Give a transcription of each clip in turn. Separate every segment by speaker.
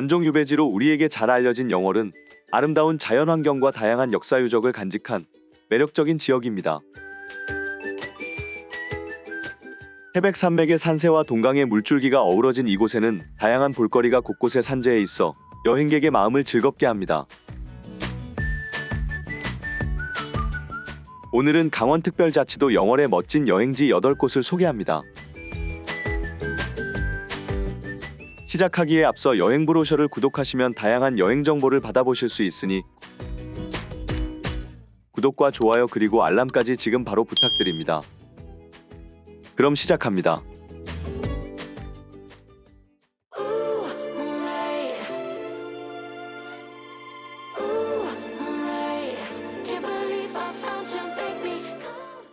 Speaker 1: 단종 유배지로 우리에게 잘 알려진 영월은 아름다운 자연환경과 다양한 역사 유적을 간직한 매력적인 지역입니다. 태백 산맥의 산세와 동강의 물줄기가 어우러진 이곳에는 다양한 볼거리가 곳곳에 산재해 있어 여행객의 마음을 즐겁게 합니다. 오늘은 강원특별자치도 영월의 멋진 여행지 8곳을 소개합니다. 시작하기에 앞서 여행 브로셔를 구독하시면 다양한 여행 정보를 받아보실 수 있으니 구독과 좋아요 그리고 알람까지 지금 바로 부탁드립니다. 그럼 시작합니다.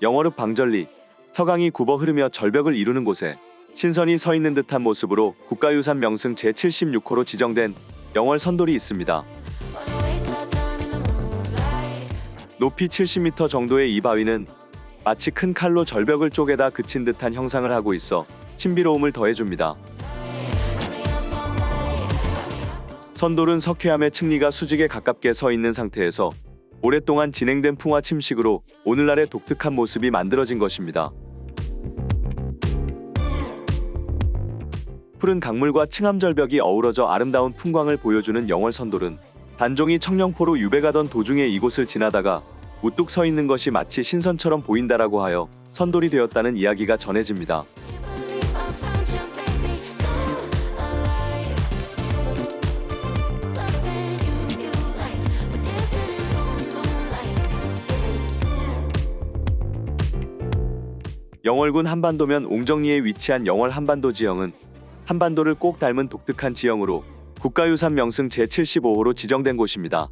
Speaker 1: 영월읍 방절리 서강이 굽어 흐르며 절벽을 이루는 곳에 신선이 서 있는 듯한 모습으로 국가유산 명승 제76호로 지정된 영월 선돌이 있습니다. 높이 70m 정도의 이 바위는 마치 큰 칼로 절벽을 쪼개다 그친 듯한 형상을 하고 있어 신비로움을 더해줍니다. 선돌은 석회암의 층리가 수직에 가깝게 서 있는 상태에서 오랫동안 진행된 풍화 침식으로 오늘날의 독특한 모습이 만들어진 것입니다. 푸른 강물과 층암 절벽이 어우러져 아름다운 풍광을 보여주는 영월 선돌은 단종이 청령포로 유배가던 도중에 이곳을 지나다가 우뚝 서 있는 것이 마치 신선처럼 보인다라고 하여 선돌이 되었다는 이야기가 전해집니다. 영월군 한반도면 옹정리에 위치한 영월 한반도 지형은 한반도를 꼭 닮은 독특한 지형으로 국가유산 명승 제75호로 지정된 곳입니다.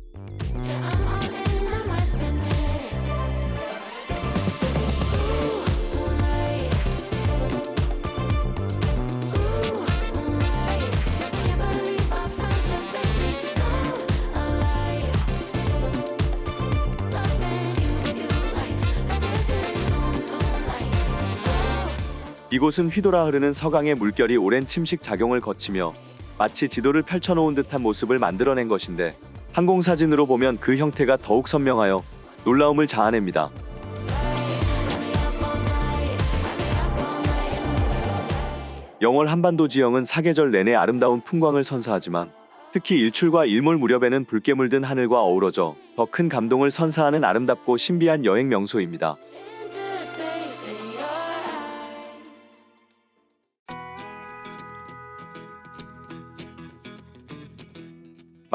Speaker 1: 이곳은 휘돌아 흐르는 서강의 물결이 오랜 침식 작용을 거치며 마치 지도를 펼쳐놓은 듯한 모습을 만들어낸 것인데 항공사진으로 보면 그 형태가 더욱 선명하여 놀라움을 자아냅니다. 영월 한반도 지형은 사계절 내내 아름다운 풍광을 선사하지만 특히 일출과 일몰 무렵에는 붉게 물든 하늘과 어우러져 더 큰 감동을 선사하는 아름답고 신비한 여행 명소입니다.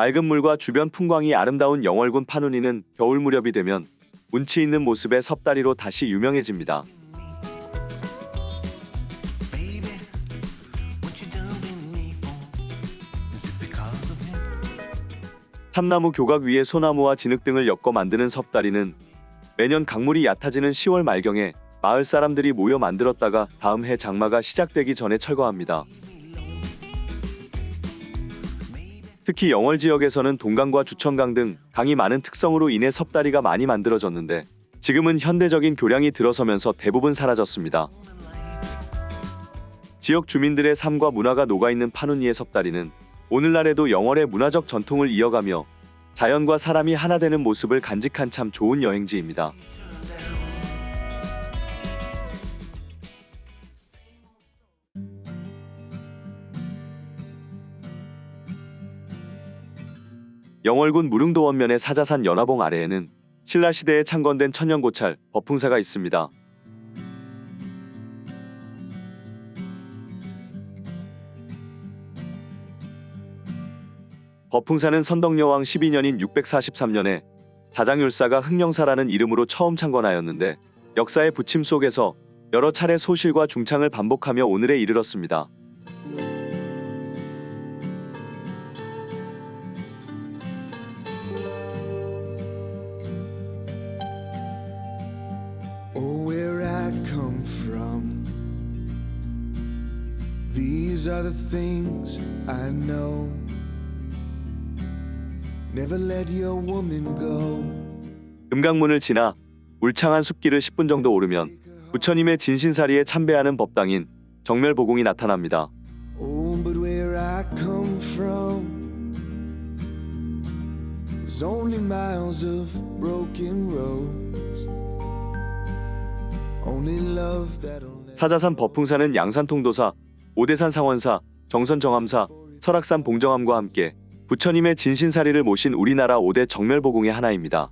Speaker 1: 맑은 물과 주변 풍광이 아름다운 영월군 파누니는 겨울 무렵이 되면 운치 있는 모습의 섭다리로 다시 유명해집니다. 참나무 교각 위에 소나무와 진흙 등을 엮어 만드는 섭다리는 매년 강물이 얕아지는 10월 말경에 마을 사람들이 모여 만들었다가 다음 해 장마가 시작되기 전에 철거합니다. 특히 영월 지역에서는 동강과 주천강 등 강이 많은 특성으로 인해 섭다리가 많이 만들어졌는데 지금은 현대적인 교량이 들어서면서 대부분 사라졌습니다. 지역 주민들의 삶과 문화가 녹아있는 파눈이의 섭다리는 오늘날에도 영월의 문화적 전통을 이어가며 자연과 사람이 하나 되는 모습을 간직한 참 좋은 여행지입니다. 영월군 무릉도 원면의 사자산 연화봉 아래에는 신라 시대에 창건된 천년고찰 법풍사가 있습니다. 법풍사는 선덕여왕 12년인 643년에 자장율사가 흥령사라는 이름으로 처음 창건하였는데 역사의 부침 속에서 여러 차례 소실과 중창을 반복하며 오늘에 이르렀습니다.
Speaker 2: Are the things I know. Never let your woman go.
Speaker 1: 금강문을 지나 울창한 숲길을 10분 정도 오르면 부처님의 진신사리에 참배하는 법당인 정멸보궁이 나타납니다.
Speaker 2: Oh, but where I come from. There's only miles of broken roads. Only love that'll never
Speaker 1: 사자산 버풍사는 양산통도사, 오대산 상원사, 정선정암사, 설악산 봉정암과 함께 부처님의 진신사리를 모신 우리나라 5대 정멸보궁의 하나입니다.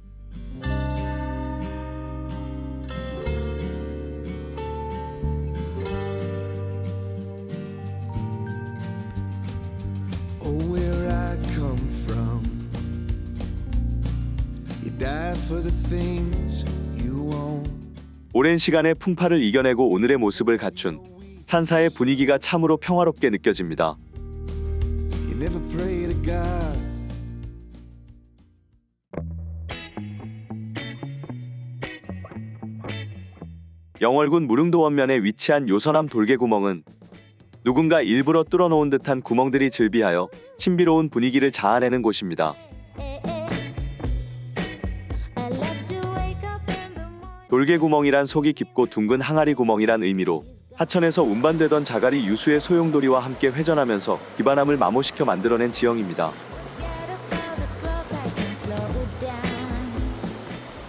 Speaker 2: Oh.
Speaker 1: 오랜 시간의 풍파를 이겨내고 오늘의 모습을 갖춘 산사의 분위기가 참으로 평화롭게 느껴집니다.
Speaker 2: You never pray to God.
Speaker 1: 영월군 무릉도 원면에 위치한 요선암 돌개구멍은 누군가 일부러 뚫어놓은 듯한 구멍들이 즐비하여 신비로운 분위기를 자아내는 곳입니다. 돌개구멍이란 속이 깊고 둥근 항아리 구멍이란 의미로 하천에서 운반되던 자갈이 유수의 소용돌이와 함께 회전하면서 기반함을 마모시켜 만들어낸 지형입니다.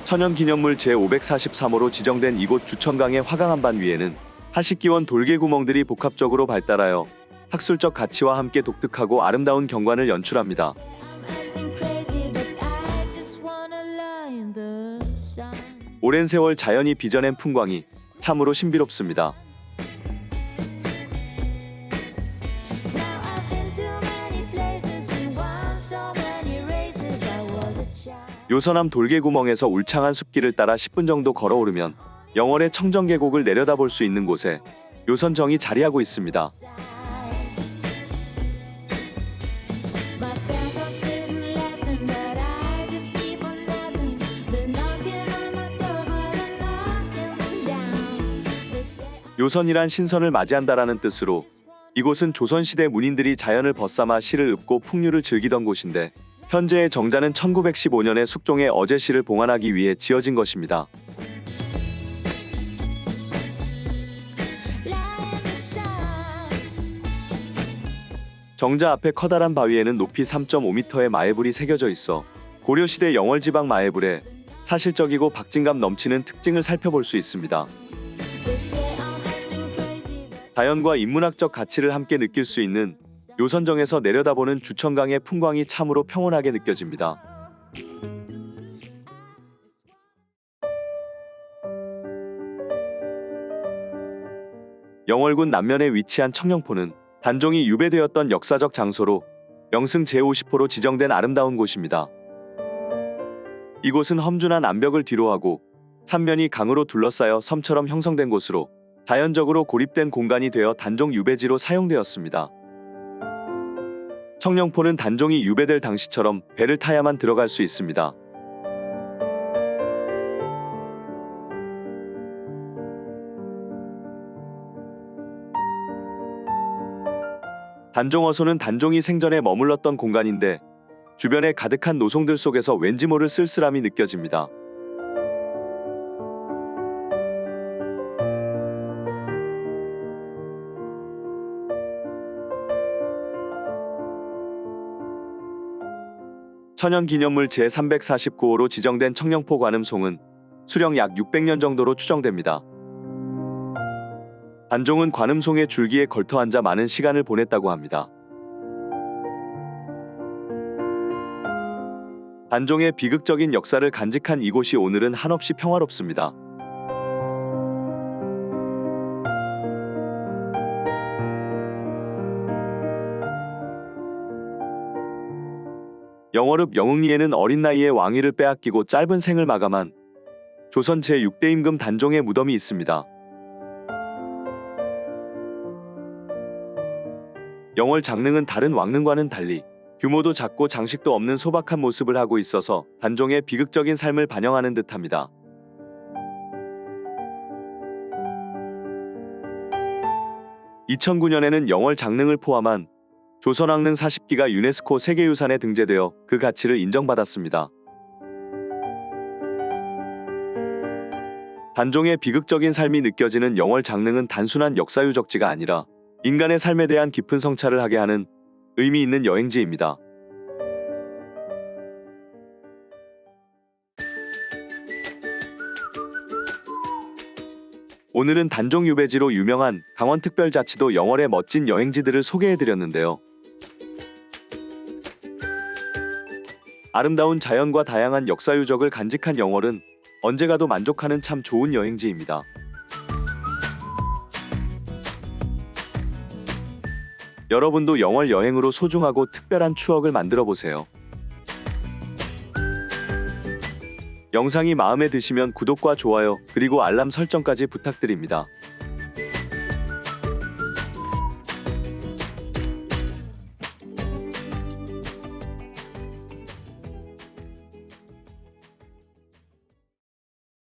Speaker 1: 천연기념물 제543호로 지정된 이곳 주천강의 화강한반 위에는 하식기원 돌개구멍들이 복합적으로 발달하여 학술적 가치와 함께 독특하고 아름다운 경관을 연출합니다. 오랜 세월 자연이 빚어낸 풍광이 참으로 신비롭습니다. 요선암 돌개구멍에서 울창한 숲길을 따라 10분 정도 걸어오르면 영월의 청정계곡을 내려다볼 수 있는 곳에 요선정이 자리하고 있습니다. 요선이란 신선을 맞이한다라는 뜻으로 이곳은 조선시대 문인들이 자연을 벗삼아 시를 읊고 풍류를 즐기던 곳인데 현재의 정자는 1915년에 숙종의 어제시를 봉안하기 위해 지어진 것입니다. 정자 앞에 커다란 바위에는 높이 3.5m의 마애불이 새겨져 있어 고려시대 영월지방 마애불의 사실적이고 박진감 넘치는 특징을 살펴볼 수 있습니다. 자연과 인문학적 가치를 함께 느낄 수 있는 요선정에서 내려다보는 주천강의 풍광이 참으로 평온하게 느껴집니다. 영월군 남면에 위치한 청령포는 단종이 유배되었던 역사적 장소로 명승 제50호로 지정된 아름다운 곳입니다. 이곳은 험준한 암벽을 뒤로하고 삼면이 강으로 둘러싸여 섬처럼 형성된 곳으로 자연적으로 고립된 공간이 되어 단종 유배지로 사용되었습니다. 청령포는 단종이 유배될 당시처럼 배를 타야만 들어갈 수 있습니다. 단종어소는 단종이 생전에 머물렀던 공간인데 주변에 가득한 노송들 속에서 왠지 모를 쓸쓸함이 느껴집니다. 천연기념물 제349호로 지정된 청령포 관음송은 수령 약 600년 정도로 추정됩니다. 단종은 관음송의 줄기에 걸터 앉아 많은 시간을 보냈다고 합니다. 단종의 비극적인 역사를 간직한 이곳이 오늘은 한없이 평화롭습니다. 영월읍 영흥리에는 어린 나이에 왕위를 빼앗기고 짧은 생을 마감한 조선 제6대 임금 단종의 무덤이 있습니다. 영월 장릉은 다른 왕릉과는 달리 규모도 작고 장식도 없는 소박한 모습을 하고 있어서 단종의 비극적인 삶을 반영하는 듯합니다. (2009년에는) 영월 장릉을 포함한 조선왕릉 40기가 유네스코 세계유산에 등재되어 그 가치를 인정받았습니다. 단종의 비극적인 삶이 느껴지는 영월 장릉은 단순한 역사 유적지가 아니라 인간의 삶에 대한 깊은 성찰을 하게 하는 의미 있는 여행지입니다. 오늘은 단종 유배지로 유명한 강원특별자치도 영월의 멋진 여행지들을 소개해드렸는데요. 아름다운 자연과 다양한 역사 유적을 간직한 영월은 언제 가도 만족하는 참 좋은 여행지입니다. 여러분도 영월 여행으로 소중하고 특별한 추억을 만들어 보세요. 영상이 마음에 드시면 구독과 좋아요 그리고 알람 설정까지 부탁드립니다.